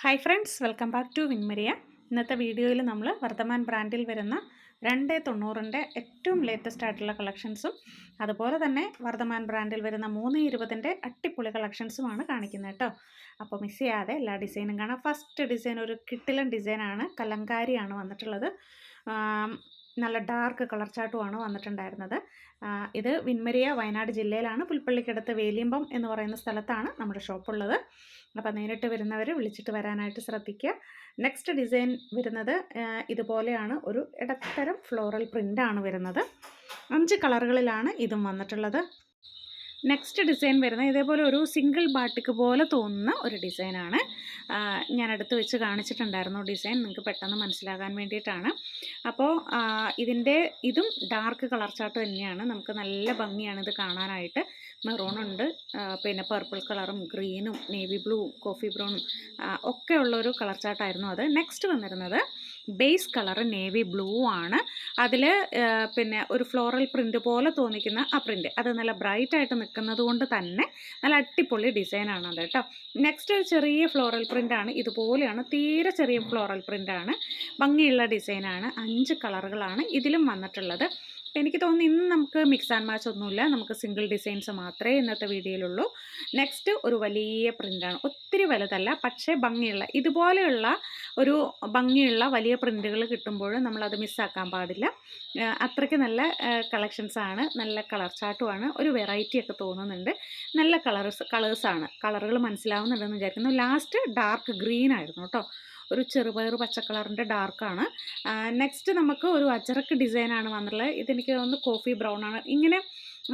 Hi friends welcome back to Vinmaria ഇന്നത്തെ വീഡിയോയിൽ നമ്മൾ വർദ്ധമാൻ ബ്രാൻഡിൽ വരുന്ന രണ്ട് തൊണ്ണൂറിന്റെ ഏറ്റവും ലേറ്റസ്റ്റ് ആയിട്ടുള്ള കളക്ഷൻസും അതുപോലെ തന്നെ വർദ്ധമാൻ ബ്രാൻഡിൽ വരുന്ന മൂന്ന് ഇരുപതിന്റെ അട്ടിപ്പൊളി കളക്ഷൻസുമാണ് കാണിക്കുന്നത് കേട്ടോ. അപ്പോൾ മിസ് ചെയ്യാതെ എല്ലാ ഡിസൈനും കാണാം. ഫസ്റ്റ് ഡിസൈൻ ഒരു കിട്ടിലൻ ഡിസൈനാണ് കലങ്കാരിയാണ് വന്നിട്ടുള്ളത്. നല്ല ഡാർക്ക് കളർ ചാട്ടുമാണ് വന്നിട്ടുണ്ടായിരുന്നത്. ഇത് വിൻമരിയ വയനാട് ജില്ലയിലാണ്. പുൽപ്പള്ളിക്കടുത്ത് വേലിയമ്പം എന്ന് പറയുന്ന സ്ഥലത്താണ് നമ്മുടെ ഷോപ്പുള്ളത്. അപ്പോൾ നേരിട്ട് വരുന്നവർ വിളിച്ചിട്ട് വരാനായിട്ട് ശ്രദ്ധിക്കുക. നെക്സ്റ്റ് ഡിസൈൻ വരുന്നത് ഇതുപോലെയാണ്. ഒരു ഇടത്തരം ഫ്ലോറൽ പ്രിന്റാണ് വരുന്നത്. അഞ്ച് കളറുകളിലാണ് ഇതും വന്നിട്ടുള്ളത്. നെക്സ്റ്റ് ഡിസൈൻ വരുന്നത് ഇതേപോലെ ഒരു സിംഗിൾ ബാട്ടിക്ക് പോലെ തോന്നുന്ന ഒരു ഡിസൈനാണ് ഞാൻ അടുത്ത് വെച്ച് കാണിച്ചിട്ടുണ്ടായിരുന്നു ഡിസൈൻ നിങ്ങൾക്ക് പെട്ടെന്ന് മനസ്സിലാകാൻ വേണ്ടിയിട്ടാണ്. അപ്പോൾ ഇതിന്റെ ഇതും ഡാർക്ക് കളർ ചാർട്ട് തന്നെയാണ്. നമുക്ക് നല്ല ഭംഗിയാണ് ഇത് കാണാനായിട്ട്. മെറൂൺ ഉണ്ട്. പിന്നെ പർപ്പിൾ കളറും ഗ്രീനും നേവി ബ്ലൂ കോഫി ബ്രൗണും ഒക്കെ ഉള്ളൊരു കളർ ചാർട്ടായിരുന്നു അത്. നെക്സ്റ്റ് വന്നിരുന്നത് ബേസ് കളർ നേവി ബ്ലൂ ആണ്. അതിൽ പിന്നെ ഒരു ഫ്ലോറൽ പ്രിന്റ് പോലെ തോന്നിക്കുന്ന ആ പ്രിന്റ് അത് നല്ല ബ്രൈറ്റായിട്ട് നിൽക്കുന്നത് കൊണ്ട് തന്നെ നല്ല അടിപൊളി ഡിസൈനാണ് അത് കേട്ടോ. നെക്സ്റ്റ് ഒരു ചെറിയ ഫ്ലോറൽ പ്രിന്റാണ് ഇതുപോലെയാണ് തീരെ ചെറിയ ഫ്ലോറൽ പ്രിന്റാണ് ഭംഗിയുള്ള ഡിസൈനാണ് അഞ്ച് കളറുകളാണ് ഇതിലും വന്നിട്ടുള്ളത്. എനിക്ക് തോന്നുന്നു ഇന്ന് നമുക്ക് മിക്സ് ആൻഡ് മാച്ച് ഒന്നുമില്ല. നമുക്ക് സിംഗിൾ ഡിസൈൻസ് മാത്രമേ ഇന്നത്തെ വീഡിയോയിലുള്ളൂ. നെക്സ്റ്റ് ഒരു വലിയ പ്രിന്റാണ് ഒത്തിരി വലുതല്ല പക്ഷേ ഭംഗിയുള്ള ഇതുപോലെയുള്ള ഒരു ഭംഗിയുള്ള വലിയ പ്രിന്റുകൾ കിട്ടുമ്പോൾ നമ്മളത് മിസ്സാക്കാൻ പാടില്ല. അത്രയ്ക്ക് നല്ല കളക്ഷൻസാണ് നല്ല കളർ ചാട്ടുമാണ് ഒരു വെറൈറ്റി ഒക്കെ തോന്നുന്നുണ്ട്. നല്ല കളേഴ്സ് കളേഴ്സാണ് കളറുകൾ മനസ്സിലാവുന്നുണ്ടെന്ന് വിചാരിക്കുന്നു. ലാസ്റ്റ് ഡാർക്ക് ഗ്രീൻ ആയിരുന്നു കേട്ടോ ഒരു ചെറുപയർ പച്ച കളറിന്റെ ഡാർക്കാണ്. നെക്സ്റ്റ് നമുക്ക് ഒരു അജറക്ക് ഡിസൈനാണ് വന്നിട്ടുള്ളത്. ഇതെനിക്ക് ഒന്ന് കോഫി ബ്രൗൺ ആണ് ഇങ്ങനെ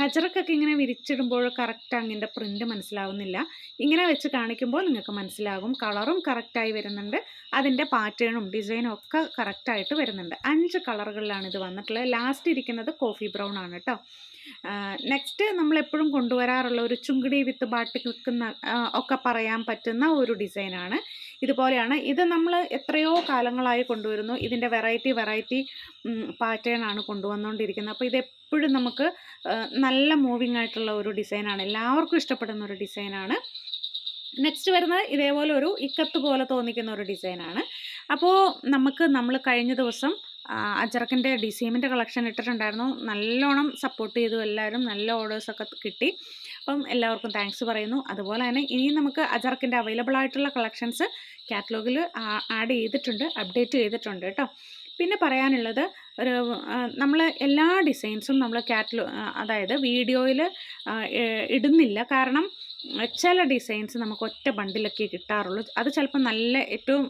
അജറക്കൊക്കെ ഇങ്ങനെ വിരിച്ചിടുമ്പോൾ കറക്റ്റ് അങ്ങിന്റെ പ്രിന്റ് മനസ്സിലാവുന്നില്ല. ഇങ്ങനെ വെച്ച് കാണിക്കുമ്പോൾ നിങ്ങൾക്ക് മനസ്സിലാകും. കളറും കറക്റ്റായി വരുന്നുണ്ട്. അതിന്റെ പാറ്റേണും ഡിസൈനും ഒക്കെ കറക്റ്റായിട്ട് വരുന്നുണ്ട്. അഞ്ച് കളറുകളിലാണ് ഇത് വന്നിട്ടുള്ളത്. ലാസ്റ്റ് ഇരിക്കുന്നത് കോഫി ബ്രൗൺ ആണ് കേട്ടോ നെക്സ്റ്റ് നമ്മളെപ്പോഴും കൊണ്ടുവരാറുള്ള ഒരു ചുങ്കിടി വിത്ത് ബാട്ടിക് നിൽക്കുന്ന ഒക്കെ പറയാൻ പറ്റുന്ന ഒരു ഡിസൈനാണ്. ഇതുപോലെയാണ്. ഇത് നമ്മൾ എത്രയോ കാലങ്ങളായി കൊണ്ടുവരുന്നു. ഇതിന്റെ വെറൈറ്റി വെറൈറ്റി പാറ്റേൺ ആണ് കൊണ്ടുവന്നുകൊണ്ടിരിക്കുന്നത് അപ്പോൾ ഇതെപ്പോഴും നമുക്ക് നല്ല മൂവിങ് ആയിട്ടുള്ള ഒരു ഡിസൈനാണ് എല്ലാവർക്കും ഇഷ്ടപ്പെടുന്ന ഒരു ഡിസൈനാണ് നെക്സ്റ്റ് വരുന്നത് ഇതേപോലെ ഒരു ഇക്കത്ത് പോലെ തോന്നിക്കുന്ന ഒരു ഡിസൈനാണ് അപ്പോൾ നമുക്ക് നമ്മൾ കഴിഞ്ഞ ദിവസം അജറക്കിന്റെ ഡിസൈമിന്റെ കളക്ഷൻ ഇട്ടിട്ടുണ്ടായിരുന്നു. നല്ലോണം സപ്പോർട്ട് ചെയ്തു എല്ലാവരും. നല്ല ഓർഡേഴ്സൊക്കെ കിട്ടി. അപ്പം എല്ലാവർക്കും താങ്ക്സ് പറയുന്നു. അതുപോലെ തന്നെ ഇനിയും നമുക്ക് അജർക്കിന്റെ അവൈലബിൾ ആയിട്ടുള്ള കളക്ഷൻസ് കാറ്റലോഗിൽ ആഡ് ചെയ്തിട്ടുണ്ട് അപ്ഡേറ്റ് ചെയ്തിട്ടുണ്ട് കേട്ടോ പിന്നെ പറയാനുള്ളത് ഒരു നമ്മൾ എല്ലാ ഡിസൈൻസും നമ്മൾ കാറ്റലോ അതായത് വീഡിയോയിൽ ഇടുന്നില്ല. കാരണം ചില ഡിസൈൻസ് നമുക്ക് ഒറ്റ ബണ്ടിലൊക്കെ കിട്ടാറുള്ളൂ. അത് ചിലപ്പോൾ നല്ല ഏറ്റവും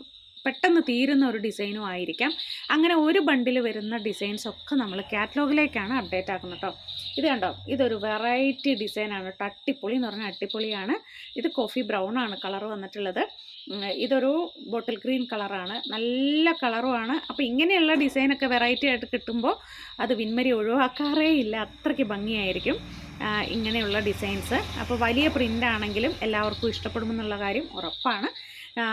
പെട്ടെന്ന് തീരുന്ന ഒരു ഡിസൈനും ആയിരിക്കാം. അങ്ങനെ ഒരു ബണ്ടിൽ വരുന്ന ഡിസൈൻസ് ഒക്കെ നമ്മൾ കാറ്റലോഗിലേക്കാണ് അപ്ഡേറ്റ് ആക്കുന്നത് കേട്ടോ ഇത് കണ്ടോ? ഇതൊരു വെറൈറ്റി ഡിസൈനാണ് കേട്ടോ അട്ടിപ്പൊളി എന്ന് പറഞ്ഞാൽ അട്ടിപ്പൊളിയാണ്. ഇത് കോഫി ബ്രൗൺ ആണ് കളർ വന്നിട്ടുള്ളത്. ഇതൊരു ബോട്ടിൽ ഗ്രീൻ കളറാണ് നല്ല കളറുമാണ് അപ്പോൾ ഇങ്ങനെയുള്ള ഡിസൈനൊക്കെ വെറൈറ്റി ആയിട്ട് കിട്ടുമ്പോൾ അത് വിൻമരി ഒഴിവാക്കാറേ ഇല്ല. അത്രയ്ക്ക് ഭംഗിയായിരിക്കും. ഇങ്ങനെയുള്ള ഡിസൈൻസ് അപ്പോൾ വലിയ പ്രിന്റ് ആണെങ്കിലും എല്ലാവർക്കും ഇഷ്ടപ്പെടുമെന്നുള്ള കാര്യം ഉറപ്പാണ്.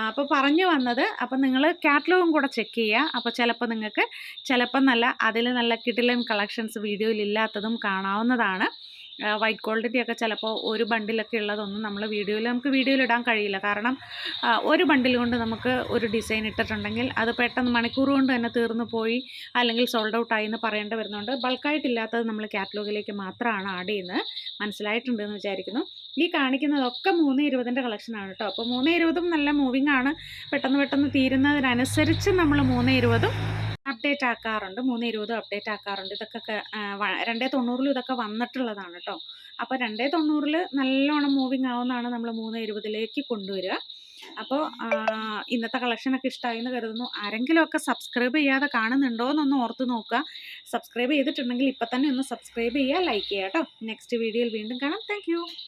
അപ്പോൾ പറഞ്ഞു വന്നത് അപ്പോൾ നിങ്ങൾ കാറ്റലോഗും കൂടെ ചെക്ക് ചെയ്യുക അപ്പോൾ ചിലപ്പോൾ നിങ്ങൾക്ക് ചിലപ്പോൾ നല്ല അതിൽ നല്ല കിടിലൻ കളക്ഷൻസ് വീഡിയോയിൽ ഇല്ലാത്തതും കാണാവുന്നതാണ്. വൈറ്റ് ക്വാളിറ്റി ഒക്കെ ചിലപ്പോൾ ഒരു ബണ്ടിലൊക്കെ ഉള്ളതൊന്നും നമ്മൾ വീഡിയോയിൽ നമുക്ക് വീഡിയോയിൽ ഇടാൻ കഴിയില്ല. കാരണം ഒരു ബണ്ടിൽ കൊണ്ട് നമുക്ക് ഒരു ഡിസൈൻ ഇട്ടിട്ടുണ്ടെങ്കിൽ അത് പെട്ടെന്ന് മണിക്കൂർ കൊണ്ട് തന്നെ തീർന്നു പോയി അല്ലെങ്കിൽ സോൾഡ് ഔട്ട് ആയി എന്ന് പറയേണ്ടി വരുന്നുണ്ട്. ബൾക്കായിട്ടില്ലാത്തത് നമ്മൾ കാറ്റലോഗിലേക്ക് മാത്രമാണ് ആഡ് ചെയ്യുന്നത്. മനസ്സിലായിട്ടുണ്ടെന്ന് വിചാരിക്കുന്നു. ഈ കാണിക്കുന്നതൊക്കെ മൂന്ന് ഇരുപതിന്റെ കളക്ഷനാണ് കേട്ടോ. അപ്പോൾ മൂന്ന് ഇരുപതും നല്ല മൂവിങ് ആണ്. പെട്ടെന്ന് പെട്ടെന്ന് തീരുന്നതിനനുസരിച്ച് നമ്മൾ മൂന്ന് ഇരുപതും അപ്ഡേറ്റ് ആക്കാറുണ്ട്. മൂന്ന് ഇരുപതും അപ്ഡേറ്റ് ആക്കാറുണ്ട്. ഇതൊക്കെ രണ്ടേ തൊണ്ണൂറിലും ഇതൊക്കെ വന്നിട്ടുള്ളതാണ് കേട്ടോ. അപ്പോൾ രണ്ടേ തൊണ്ണൂറിൽ നല്ലോണം മൂവിങ് ആവുന്നതാണ് നമ്മൾ മൂന്ന് ഇരുപതിലേക്ക് കൊണ്ടുവരിക. അപ്പോൾ ഇന്നത്തെ കളക്ഷനൊക്കെ ഇഷ്ടമായി എന്ന് കരുതുന്നു. ആരെങ്കിലുമൊക്കെ സബ്സ്ക്രൈബ് ചെയ്യാതെ കാണുന്നുണ്ടോ എന്നൊന്ന് ഓർത്ത് നോക്കുക. സബ്സ്ക്രൈബ് ചെയ്തിട്ടുണ്ടെങ്കിൽ ഇപ്പം തന്നെ ഒന്ന് സബ്സ്ക്രൈബ് ചെയ്യുക ലൈക്ക് ചെയ്യുക കേട്ടോ. നെക്സ്റ്റ് വീഡിയോയിൽ വീണ്ടും കാണാം. താങ്ക്